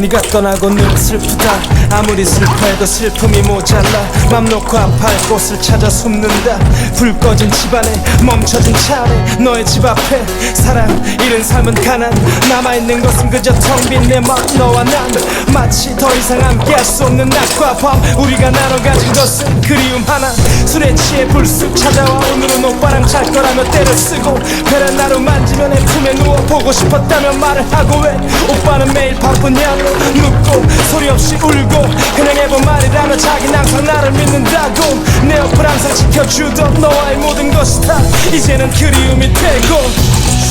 네가 떠나고 늘 슬프다. 아무리 슬퍼해도 슬픔이 모자라. 맘 놓고 아파할 곳을 찾아 숨는다. 불 꺼진 집안에 멈춰진 차 안에 너의 집 앞에 사랑 잃은 삶은 가난. 남아있는 것은 그저 텅 빈 내 맘. 너와 난 마치 더 이상 함께할 수 없는 낮과 밤. 우리가 나눠 가진 것은 그리움 하나. 술에 취해 불쑥 찾아와 오늘은 오빠랑 잘 거라며 때를 쓰고 베란다로 만지면 내 품에 누워 보고 싶었다면 말을 하고 왜? 오빠는 매일 바쁘냐고 묻고 소리 없이 울고 그냥 해본 말이라며 자기는 항상 나를 믿는다고. 내 옆을 항상 지켜주던 너와의 모든 것이 다 이제는 그리움이 되고.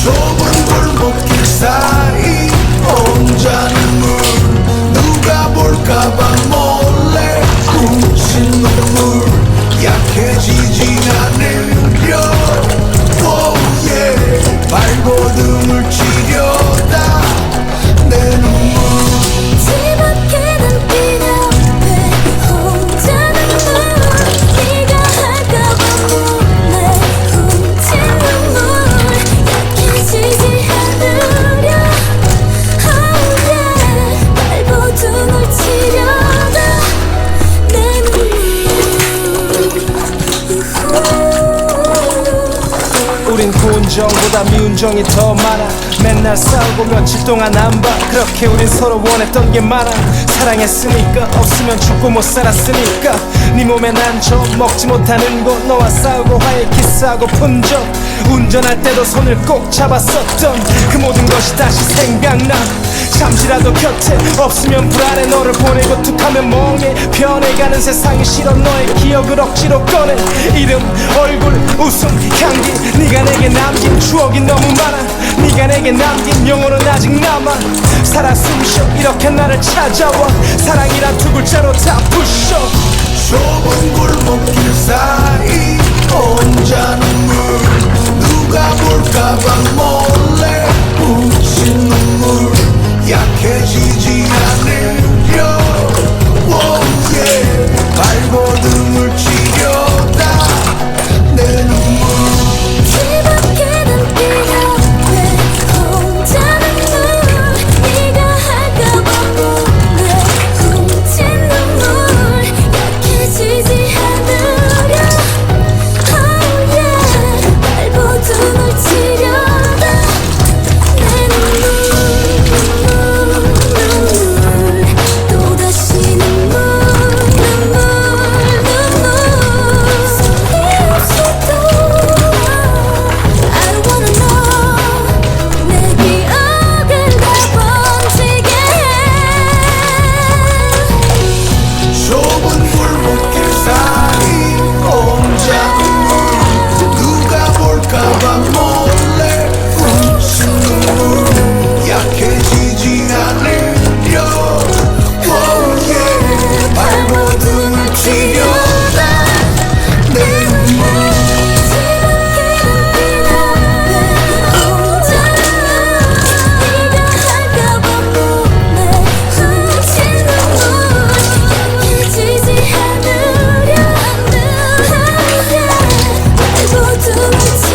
좁은 골목길 사이 혼자 눈물. 누가 볼까봐 몰래 훔친 눈물 우린 고운 정보다 미운 정이 더 많아. 맨날 싸우고 며칠 동안 안 봐. 그렇게 우린 서로 원했던 게 많아. 사랑했으니까 없으면 죽고 못 살았으니까. 네 몸에 난저 먹지 못하는 곳. 너와 싸우고 화해 키스하고 푼적 운전할 때도 손을 꼭 잡았었던 그 모든 것이 다시 생각나 잠시라도 곁에 없으면 불안해 너를 보내고 툭하면 멍해. 변해가는 세상이 싫어 너의 기억을 억지로 꺼내. 이름 얼굴 웃음 향기. 네가 내게 남긴 추억이 너무 많아. 네가 내게 남긴 영혼은 아직 남아. 살아 숨쉬어. 이렇게 나를 찾아와. 사랑이란 두 글자로 다 부셔. 좁은 골목길 사이 혼자 눈물 Let's